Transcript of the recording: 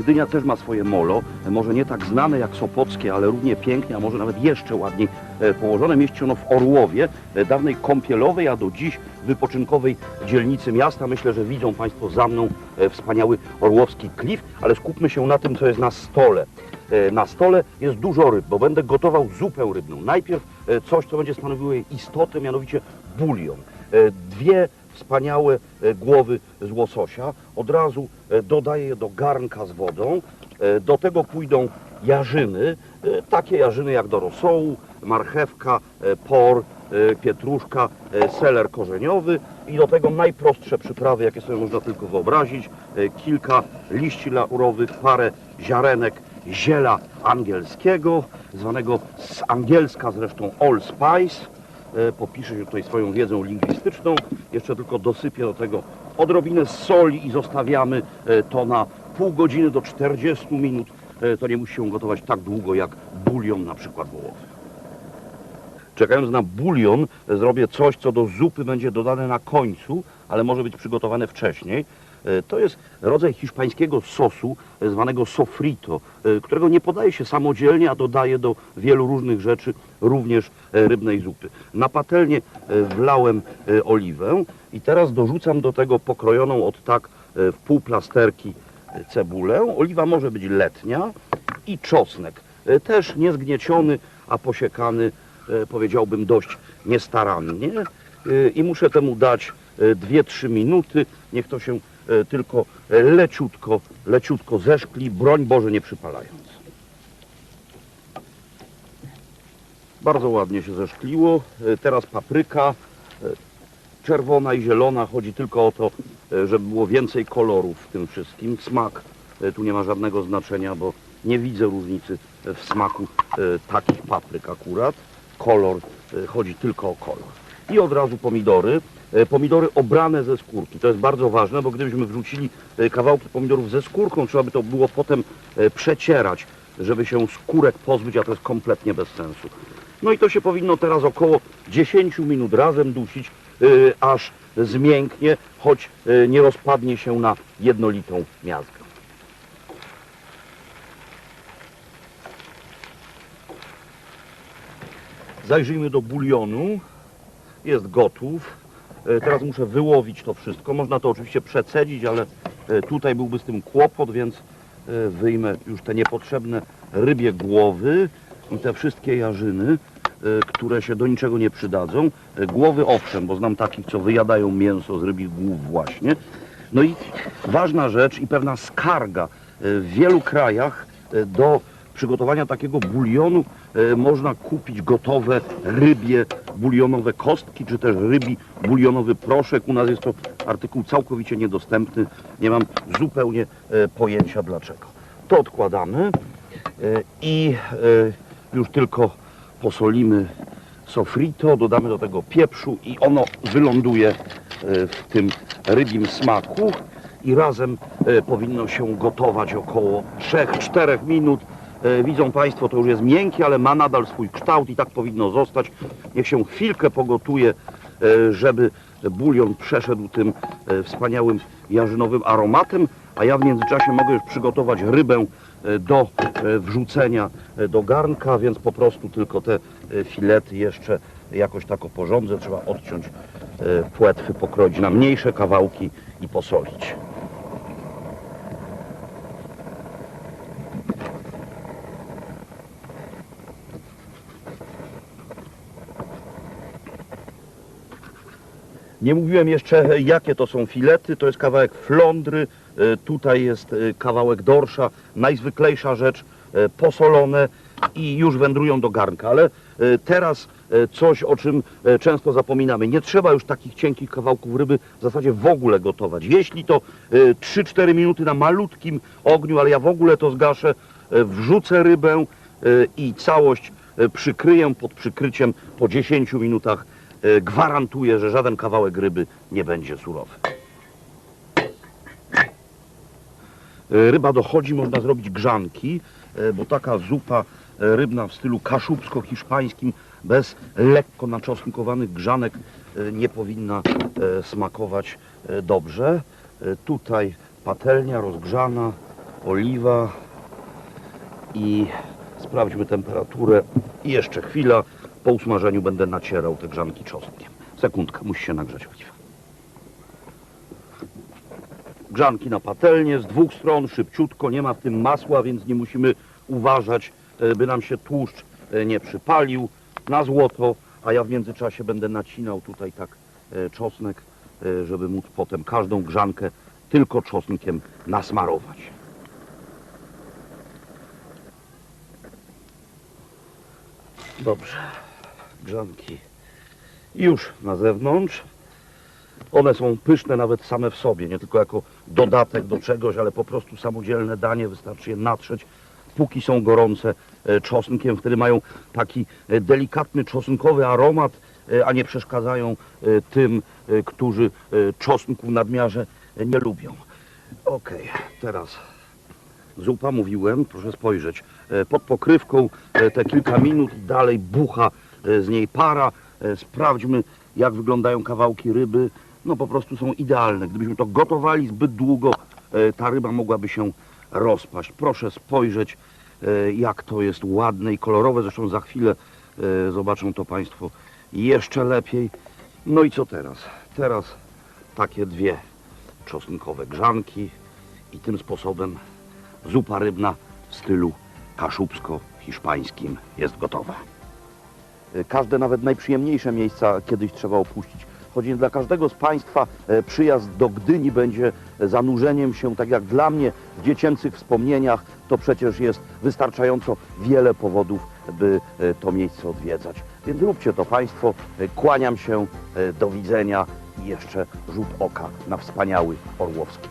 Gdynia też ma swoje molo, może nie tak znane jak Sopockie, ale równie pięknie, a może nawet jeszcze ładniej e, położone. Mieści ono w Orłowie, e, dawnej kąpielowej, a do dziś wypoczynkowej dzielnicy miasta. Myślę, że widzą Państwo za mną e, wspaniały orłowski klif, ale skupmy się na tym, co jest na stole. Na stole jest dużo ryb, bo będę gotował zupę rybną. Najpierw coś, co będzie stanowiło jej istotę, mianowicie bulion. Dwie wspaniałe e, głowy z łososia. Od razu e, dodaję je do garnka z wodą. E, Do tego pójdą jarzyny, takie jarzyny jak do rosołu, marchewka, por, pietruszka, seler korzeniowy i do tego najprostsze przyprawy, jakie sobie można tylko wyobrazić. Kilka liści laurowych, parę ziarenek ziela angielskiego, zwanego z angielska zresztą allspice. E, Popiszę się tutaj swoją wiedzą lingwistyczną. Jeszcze tylko dosypię do tego odrobinę soli i zostawiamy e, to na pół godziny do 40 minut. E, To nie musi się gotować tak długo jak bulion na przykład wołowy. Czekając na bulion, zrobię coś, co do zupy będzie dodane na końcu, ale może być przygotowane wcześniej. E, To jest rodzaj hiszpańskiego sosu e, zwanego sofrito, e, którego nie podaje się samodzielnie, a dodaje do wielu różnych rzeczy, również rybnej zupy. Na patelnię wlałem oliwę i teraz dorzucam do tego pokrojoną od tak w pół plasterki cebulę. Oliwa może być letnia i czosnek, też niezgnieciony, a posiekany powiedziałbym dość niestarannie i muszę temu dać 2-3 minuty, niech to się tylko e, leciutko, leciutko zeszkli, broń Boże nie przypalając. Bardzo ładnie się zeszkliło. E, Teraz papryka e, czerwona i zielona. Chodzi tylko o to, żeby było więcej kolorów w tym wszystkim. Smak tu nie ma żadnego znaczenia, bo nie widzę różnicy w smaku takich papryk akurat. Kolor, chodzi tylko o kolor. I od razu pomidory. E, Pomidory obrane ze skórki. To jest bardzo ważne, bo gdybyśmy wrzucili e, kawałki pomidorów ze skórką, trzeba by to było potem e, przecierać, żeby się skórek pozbyć, a to jest kompletnie bez sensu. No i to się powinno teraz około 10 minut razem dusić, aż zmięknie, choć nie rozpadnie się na jednolitą miazgę. Zajrzyjmy do bulionu. Jest gotów. E, Teraz muszę wyłowić to wszystko. Można to oczywiście przecedzić, ale e, tutaj byłby z tym kłopot, więc e, wyjmę już te niepotrzebne rybie głowy i te wszystkie jarzyny, które się do niczego nie przydadzą. Głowy owszem, bo znam takich, co wyjadają mięso z rybich głów właśnie. No i ważna rzecz i pewna skarga. W wielu krajach do przygotowania takiego bulionu e, można kupić gotowe rybie bulionowe kostki, czy też rybi bulionowy proszek. U nas jest to artykuł całkowicie niedostępny. Nie mam zupełnie e, pojęcia dlaczego. To odkładamy e, i e, już tylko posolimy sofrito, dodamy do tego pieprzu i ono wyląduje e, w tym rybim smaku i razem powinno się gotować około 3-4 minut. E, Widzą Państwo, to już jest miękkie, ale ma nadal swój kształt i tak powinno zostać. Niech się chwilkę pogotuje, e, żeby bulion przeszedł tym e, wspaniałym jarzynowym aromatem, a ja w międzyczasie mogę już przygotować rybę do wrzucenia do garnka, więc po prostu tylko te filety jeszcze jakoś tak oporządzę. Trzeba odciąć płetwy, pokroić na mniejsze kawałki i posolić. Nie mówiłem jeszcze, jakie to są filety. To jest kawałek flądry, e, tutaj jest e, kawałek dorsza, najzwyklejsza rzecz, e, posolone i już wędrują do garnka. Ale e, teraz e, coś, o czym e, często zapominamy. Nie trzeba już takich cienkich kawałków ryby w zasadzie w ogóle gotować. Jeśli to e, 3-4 minuty na malutkim ogniu, ale ja w ogóle to zgaszę, e, wrzucę rybę e, i całość e, przykryję pod przykryciem po 10 minutach E, gwarantuję, że żaden kawałek ryby nie będzie surowy. E, Ryba dochodzi, można zrobić grzanki, e, bo taka zupa e, rybna w stylu kaszubsko-hiszpańskim bez lekko naczosnkowanych grzanek e, nie powinna e, smakować e, dobrze. E, Tutaj patelnia rozgrzana, oliwa i sprawdźmy temperaturę. Jeszcze chwila. Po usmażeniu będę nacierał te grzanki czosnkiem. Sekundkę, musi się nagrzać oliwa. Grzanki na patelnię z dwóch stron, szybciutko, nie ma w tym masła, więc nie musimy uważać, e, by nam się tłuszcz e, nie przypalił na złoto, a ja w międzyczasie będę nacinał tutaj tak e, czosnek, żeby móc potem każdą grzankę tylko czosnkiem nasmarować. Dobrze, grzanki już na zewnątrz. One są pyszne nawet same w sobie, nie tylko jako dodatek do czegoś, ale po prostu samodzielne danie, wystarczy je natrzeć, póki są gorące e, czosnkiem, wtedy mają taki e, delikatny czosnkowy aromat, e, a nie przeszkadzają tym, którzy czosnku w nadmiarze nie lubią. Okej, teraz zupa, mówiłem, proszę spojrzeć, pod pokrywką te kilka minut dalej bucha z niej para. E, Sprawdźmy, jak wyglądają kawałki ryby. No po prostu są idealne. Gdybyśmy to gotowali zbyt długo, e, ta ryba mogłaby się rozpaść. Proszę spojrzeć, e, jak to jest ładne i kolorowe. Zresztą za chwilę e, zobaczą to Państwo jeszcze lepiej. No i co teraz? Teraz takie dwie czosnkowe grzanki i tym sposobem zupa rybna w stylu kaszubsko-hiszpańskim jest gotowa. Każde, nawet najprzyjemniejsze miejsca kiedyś trzeba opuścić. Choć dla każdego z Państwa e, przyjazd do Gdyni będzie zanurzeniem się, tak jak dla mnie, w dziecięcych wspomnieniach, to przecież jest wystarczająco wiele powodów, by e, to miejsce odwiedzać. Więc róbcie to Państwo. E, Kłaniam się, do widzenia i jeszcze rzut oka na wspaniały Orłowski.